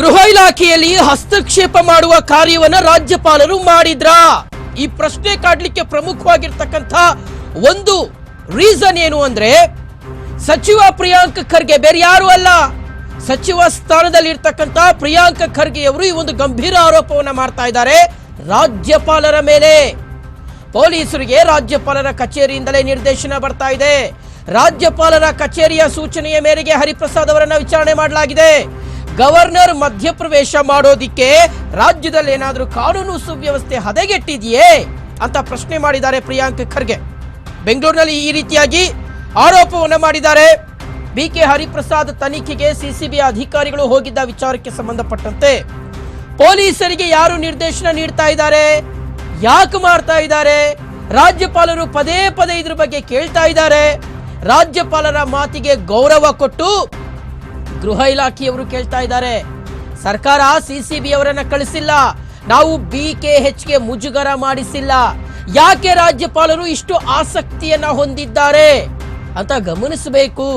ಗೃಹ ಇಲಾಖೆಯಲ್ಲಿ ಹಸ್ತಕ್ಷೇಪ ಮಾಡುವ ಕಾರ್ಯವನ್ನ ರಾಜ್ಯಪಾಲರು ಮಾಡಿದ್ರಾ. ಈ ಪ್ರಶ್ನೆ ಕಾಡ್ಲಿಕ್ಕೆ ಪ್ರಮುಖವಾಗಿರ್ತಕ್ಕಂಥ ಒಂದು ರೀಸನ್ ಏನು ಅಂದ್ರೆ, ಸಚಿವ ಪ್ರಿಯಾಂಕ್ ಖರ್ಗೆ ಬೇರೆ ಯಾರು ಅಲ್ಲ. ಸಚಿವ ಸ್ಥಾನದಲ್ಲಿ ಇರ್ತಕ್ಕಂಥ ಪ್ರಿಯಾಂಕ್ ಖರ್ಗೆ ಅವರು ಈ ಒಂದು ಗಂಭೀರ ಆರೋಪವನ್ನ ಮಾಡ್ತಾ ಇದ್ದಾರೆ ರಾಜ್ಯಪಾಲರ ಮೇಲೆ. ಪೊಲೀಸರಿಗೆ ರಾಜ್ಯಪಾಲರ ಕಚೇರಿಯಿಂದಲೇ ನಿರ್ದೇಶನ ಬರ್ತಾ ಇದೆ. ರಾಜ್ಯಪಾಲರ ಕಚೇರಿಯ ಸೂಚನೆಯ ಮೇರೆಗೆ ಹರಿಪ್ರಸಾದ್ ಅವರನ್ನ ವಿಚಾರಣೆ ಮಾಡಲಾಗಿದೆ. ಗವರ್ನರ್ ಮಧ್ಯಪ್ರವೇಶ ಮಾಡೋದಿಕ್ಕೆ ರಾಜ್ಯದಲ್ಲಿ ಏನಾದರೂ ಕಾನೂನು ಸುವ್ಯವಸ್ಥೆ ಹದಗೆಟ್ಟಿದೆಯೇ ಅಂತ ಪ್ರಶ್ನೆ ಮಾಡಿದ್ದಾರೆ ಪ್ರಿಯಾಂಕ್ ಖರ್ಗೆ. ಬೆಂಗಳೂರಿನಲ್ಲಿ ಈ ರೀತಿಯಾಗಿ ಆರೋಪವನ್ನು ಮಾಡಿದ್ದಾರೆ. ಬಿ ಕೆ ಹರಿಪ್ರಸಾದ್ ತನಿಖೆಗೆ ಸಿಸಿಬಿ ಅಧಿಕಾರಿಗಳು ಹೋಗಿದ್ದ ವಿಚಾರಕ್ಕೆ ಸಂಬಂಧಪಟ್ಟಂತೆ ಪೊಲೀಸರಿಗೆ ಯಾರು ನಿರ್ದೇಶನ ನೀಡ್ತಾ ಇದ್ದಾರೆ, ಯಾಕೆ ಮಾಡ್ತಾ ಇದ್ದಾರೆ, ರಾಜ್ಯಪಾಲರು ಪದೇ ಪದೇ ಇದ್ರ ಬಗ್ಗೆ ಕೇಳ್ತಾ ಇದ್ದಾರೆ. ರಾಜ್ಯಪಾಲರ ಮಾತಿಗೆ ಗೌರವ ಕೊಟ್ಟು ಗೃಹ ಇಲಾಖೆಯವರು ಕೇಳ್ತಾ ಇದ್ದಾರೆ. ಸರ್ಕಾರ ಸಿಸಿಬಿ ಅವರನ್ನ ಕಳಿಸಿಲ್ಲ. ನಾವು ಬಿ ಕೆ ಗೆ ಮುಜುಗರ ಮಾಡಿಸಿಲ್ಲ. ಯಾಕೆ ರಾಜ್ಯಪಾಲರು ಇಷ್ಟು ಆಸಕ್ತಿಯನ್ನ ಹೊಂದಿದ್ದಾರೆ? ಅಂತ ಗಮನಿಸಬೇಕು.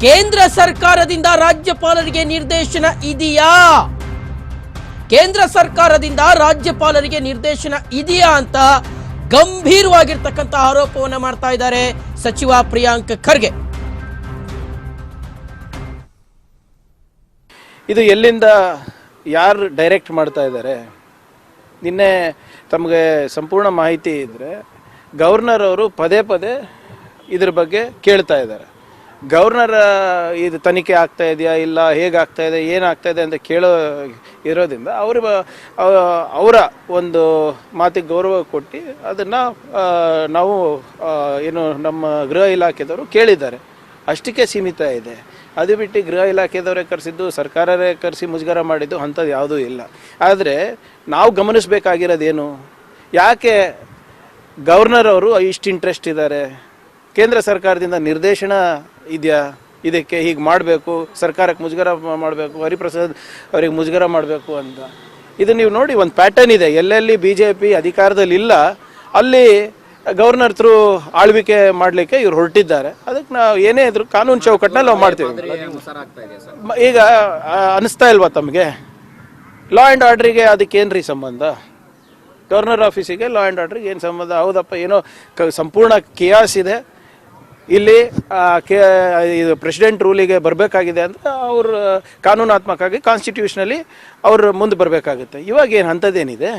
ಕೇಂದ್ರ ಸರ್ಕಾರದಿಂದ ರಾಜ್ಯಪಾಲರಿಗೆ ನಿರ್ದೇಶನ ಇದೆಯಾ? ಕೇಂದ್ರ ಸರ್ಕಾರದಿಂದ ರಾಜ್ಯಪಾಲರಿಗೆ ನಿರ್ದೇಶನ ಇದೆಯಾ ಅಂತ ಗಂಭೀರವಾಗಿರ್ತಕ್ಕಂಥ ಆರೋಪವನ್ನು ಮಾಡ್ತಾ ಇದ್ದಾರೆ ಸಚಿವ ಪ್ರಿಯಾಂಕ್ ಖರ್ಗೆ. ಇದು ಎಲ್ಲಿಂದ ಯಾರು ಡೈರೆಕ್ಟ್ ಮಾಡ್ತಾ ಇದ್ದಾರೆ? ನಿನ್ನೆ ತಮಗೆ ಸಂಪೂರ್ಣ ಮಾಹಿತಿ ಇದ್ದರೆ ಗವರ್ನರ್ ಅವರು ಪದೇ ಪದೇ ಇದ್ರ ಬಗ್ಗೆ ಕೇಳ್ತಾ ಇದ್ದಾರೆ. ಗವರ್ನರ್, ಇದು ತನಿಖೆ ಆಗ್ತಾ ಇದೆಯಾ ಇಲ್ಲ ಹೇಗಾಗ್ತಾ ಇದೆ ಏನಾಗ್ತಾ ಇದೆ ಅಂತ ಕೇಳೋ ಇರೋದ್ರಿಂದ ಅವರು ಅವರ ಒಂದು ಮಾತಿಗೆ ಗೌರವ ಕೊಟ್ಟು ಅದನ್ನು ನಾವು ಏನು ನಮ್ಮ ಗೃಹ ಇಲಾಖೆದವರು ಕೇಳಿದ್ದಾರೆ. ಅಷ್ಟಕ್ಕೆ ಸೀಮಿತ ಇದೆ. ಅದು ಬಿಟ್ಟು ಗೃಹ ಇಲಾಖೆದವರೇ ಕರೆಸಿದ್ದು, ಸರ್ಕಾರವೇ ಕರೆಸಿ ಮುಜುಗರ ಮಾಡಿದ್ದು ಅಂಥದ್ದು ಯಾವುದೂ ಇಲ್ಲ. ಆದರೆ ನಾವು ಗಮನಿಸಬೇಕಾಗಿರೋದೇನು? ಯಾಕೆ ಗವರ್ನರ್ ಅವರು ಇಷ್ಟು ಇಂಟ್ರೆಸ್ಟ್ ಇದ್ದಾರೆ? ಕೇಂದ್ರ ಸರ್ಕಾರದಿಂದ ನಿರ್ದೇಶನ ಇದೆಯಾ? ಇದಕ್ಕೆ ಹೀಗೆ ಮಾಡಬೇಕು, ಸರ್ಕಾರಕ್ಕೆ ಮುಜುಗರ ಮಾಡಬೇಕು, ಹರಿಪ್ರಸಾದ್ ಅವರಿಗೆ ಮುಜುಗರ ಮಾಡಬೇಕು ಅಂತ. ಇದು ನೀವು ನೋಡಿ ಒಂದು ಪ್ಯಾಟರ್ನ್ ಇದೆ. ಎಲ್ಲೆಲ್ಲಿ ಬಿ ಜೆ ಪಿ ಅಧಿಕಾರದಲ್ಲಿ ಇಲ್ಲ ಅಲ್ಲಿ ಗವರ್ನರ್ ಥ್ರೂ ಆಳ್ವಿಕೆ ಮಾಡಲಿಕ್ಕೆ ಇವ್ರು ಹೊರಟಿದ್ದಾರೆ. ಅದಕ್ಕೆ ನಾವು ಏನೇ ಇದ್ರು ಕಾನೂನು ಚೌಕಟ್ಟಿನಲ್ಲಿ ನಾವು ಮಾಡ್ತೀವಿ. ಈಗ ಅನಿಸ್ತಾ ಇಲ್ವಾ ತಮಗೆ? ಲಾ ಆ್ಯಂಡ್ ಆರ್ಡ್ರಿಗೆ ಅದಕ್ಕೆ ರೀ ಸಂಬಂಧ? ಗವರ್ನರ್ ಆಫೀಸಿಗೆ ಲಾ ಆ್ಯಂಡ್ ಆರ್ಡ್ರಿಗೆ ಏನು ಸಂಬಂಧ? ಹೌದಪ್ಪ ಏನೋ ಕ ಸಂಪೂರ್ಣ ಕಿಯಾಸ್ ಇದೆ. ಇಲ್ಲಿ ಕೆ ಇದು ಪ್ರೆಸಿಡೆಂಟ್ ರೂಲಿಗೆ ಬರಬೇಕಾಗಿದೆ ಅಂದರೆ ಅವರು ಕಾನೂನಾತ್ಮಕವಾಗಿ ಕಾನ್ಸ್ಟಿಟ್ಯೂಷನಲ್ಲಿ ಅವರು ಮುಂದೆ ಬರಬೇಕಾಗುತ್ತೆ. ಇವಾಗ ಏನು ಅಂಥದ್ದೇನಿದೆ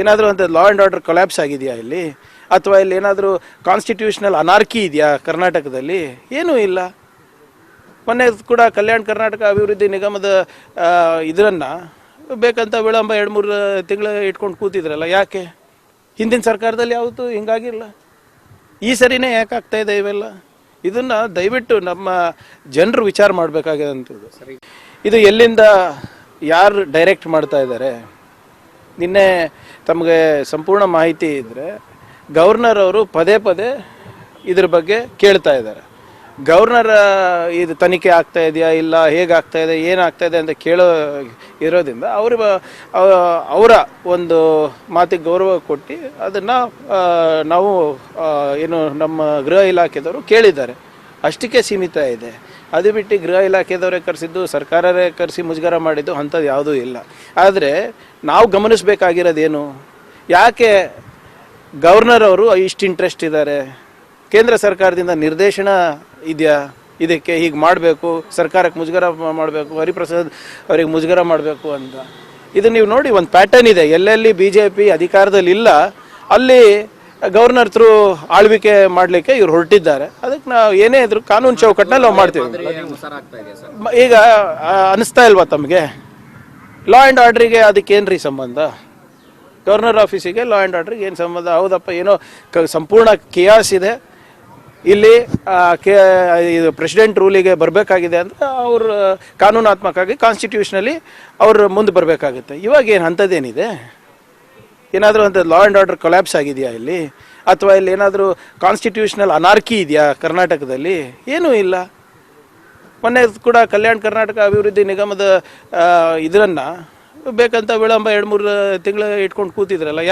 ಏನಾದರೂ ಅಂತ ಲಾ ಆ್ಯಂಡ್ ಆರ್ಡರ್ ಕೊಲ್ಯಾಪ್ಸ್ ಆಗಿದೆಯಾ ಇಲ್ಲಿ? ಅಥವಾ ಇಲ್ಲಿ ಏನಾದರೂ ಕಾನ್ಸ್ಟಿಟ್ಯೂಷನಲ್ ಅನಾರ್ಕಿ ಇದೆಯಾ ಕರ್ನಾಟಕದಲ್ಲಿ? ಏನೂ ಇಲ್ಲ. ಮೊನ್ನೆ ಕೂಡ ಕಲ್ಯಾಣ ಕರ್ನಾಟಕ ಅಭಿವೃದ್ಧಿ ನಿಗಮದ ಇದರನ್ನು ಬೇಕಂತ ವಿಳಂಬ ಎರಡು ಮೂರು ತಿಂಗಳು ಇಟ್ಕೊಂಡು ಕೂತಿದ್ರಲ್ಲ, ಯಾಕೆ? ಹಿಂದಿನ ಸರ್ಕಾರದಲ್ಲಿ ಯಾವತ್ತೂ ಹಿಂಗಾಗಿಲ್ಲ. ಈ ಸರಿನೇ ಯಾಕೆ ಆಗ್ತಾ ಇದೆ ಇವೆಲ್ಲ? ಇದನ್ನು ದಯವಿಟ್ಟು ನಮ್ಮ ಜನರು ವಿಚಾರ ಮಾಡಬೇಕಾಗಿರೋಂಥದ್ದು ಇದು ಎಲ್ಲಿಂದ ಯಾರು ಡೈರೆಕ್ಟ್ ಮಾಡ್ತಾ ಇದ್ದಾರೆ? ನಿನ್ನೆ ತಮಗೆ ಸಂಪೂರ್ಣ ಮಾಹಿತಿ ಇದ್ದರೆ ಗವರ್ನರ್ ಅವರು ಪದೇ ಪದೇ ಇದ್ರ ಬಗ್ಗೆ ಕೇಳ್ತಾ ಇದ್ದಾರೆ. ಗವರ್ನರ್ ಇದು ತನಿಖೆ ಆಗ್ತಾ ಇದೆಯಾ ಇಲ್ಲ ಹೇಗಾಗ್ತಾ ಇದೆ ಏನಾಗ್ತಾ ಇದೆ ಅಂತ ಕೇಳೋ ಇರೋದ್ರಿಂದ ಅವರು ಅವರ ಒಂದು ಮಾತಿಗೆ ಗೌರವ ಕೊಟ್ಟು ಅದನ್ನು ನಾವು ಏನು ನಮ್ಮ ಗೃಹ ಇಲಾಖೆದವರು ಕೇಳಿದ್ದಾರೆ. ಅಷ್ಟಕ್ಕೆ ಸೀಮಿತ ಇದೆ. ಅದು ಬಿಟ್ಟು ಗೃಹ ಇಲಾಖೆದವರೇ ಕರೆಸಿದ್ದು ಸರ್ಕಾರವೇ ಕರೆಸಿ ಮುಜುಗರ ಮಾಡಿದ್ದು ಅಂಥದ್ದು ಯಾವುದೂ ಇಲ್ಲ. ಆದರೆ ನಾವು ಗಮನಿಸಬೇಕಾಗಿರೋದೇನು? ಯಾಕೆ ಗವರ್ನರ್ ಅವರು ಇಷ್ಟು ಇಂಟ್ರೆಸ್ಟ್ ಇದ್ದಾರೆ? ಕೇಂದ್ರ ಸರ್ಕಾರದಿಂದ ನಿರ್ದೇಶನ ಇದೆಯಾ? ಇದಕ್ಕೆ ಹೀಗೆ ಮಾಡಬೇಕು, ಸರ್ಕಾರಕ್ಕೆ ಮುಜುಗರ ಮಾಡಬೇಕು, ಹರಿಪ್ರಸಾದ್ ಅವರಿಗೆ ಮುಜುಗರ ಮಾಡಬೇಕು ಅಂತ. ಇದು ನೀವು ನೋಡಿ, ಒಂದು ಪ್ಯಾಟರ್ನ್ ಇದೆ. ಎಲ್ಲೆಲ್ಲಿ ಬಿ ಜೆ ಪಿ ಅಧಿಕಾರದಲ್ಲಿ ಇಲ್ಲ ಅಲ್ಲಿ ಗವರ್ನರ್ ಥ್ರೂ ಆಳ್ವಿಕೆ ಮಾಡಲಿಕ್ಕೆ ಇವ್ರು ಹೊರಟಿದ್ದಾರೆ. ಅದಕ್ಕೆ ನಾವು ಏನೇ ಇದ್ರು ಕಾನೂನು ಚೌಕಟ್ಟಿನಲ್ಲಿ ನಾವು ಮಾಡ್ತೀವಿ. ಈಗ ಅನಿಸ್ತಾ ಇಲ್ವಾ ತಮಗೆ? ಲಾ ಆ್ಯಂಡ್ ಆರ್ಡ್ರಿಗೆ ಅದಕ್ಕೆ ರೀ ಸಂಬಂಧ? ಗವರ್ನರ್ ಆಫೀಸಿಗೆ ಲಾ ಆ್ಯಂಡ್ ಆರ್ಡ್ರಿಗೆ ಏನು ಸಂಬಂಧ? ಹೌದಪ್ಪ, ಏನೋ ಕ, ಸಂಪೂರ್ಣ ಕಿಯಾಸ್ ಇದೆ. ಇಲ್ಲಿ ಕೆ, ಇದು ಪ್ರೆಸಿಡೆಂಟ್ ರೂಲಿಗೆ ಬರಬೇಕಾಗಿದೆ ಅಂದರೆ ಅವರು, ಕಾನೂನಾತ್ಮಕವಾಗಿ ಕಾನ್ಸ್ಟಿಟ್ಯೂಷನಲ್ಲಿ ಅವರು ಮುಂದೆ ಬರಬೇಕಾಗುತ್ತೆ. ಇವಾಗ ಏನು, ಅಂಥದ್ದೇನಿದೆ? ಏನಾದರೂ ಅಂತ ಲಾ ಆ್ಯಂಡ್ ಆರ್ಡರ್ ಕೊಲ್ಯಾಪ್ಸ್ ಆಗಿದೆಯಾ ಇಲ್ಲಿ? ಅಥವಾ ಇಲ್ಲಿ ಏನಾದರೂ ಕಾನ್ಸ್ಟಿಟ್ಯೂಷನಲ್ ಅನಾರ್ಕಿ ಇದೆಯಾ ಕರ್ನಾಟಕದಲ್ಲಿ? ಏನೂ ಇಲ್ಲ. ಮೊನ್ನೆ ಕೂಡ ಕಲ್ಯಾಣ ಕರ್ನಾಟಕ ಅಭಿವೃದ್ಧಿ ನಿಗಮದ ಇದರನ್ನು ಬೇಕಂತ ವಿಳಂಬ ಎರಡು ಮೂರು ತಿಂಗಳು ಇಟ್ಕೊಂಡು ಕೂತಿದ್ರಲ್ಲ.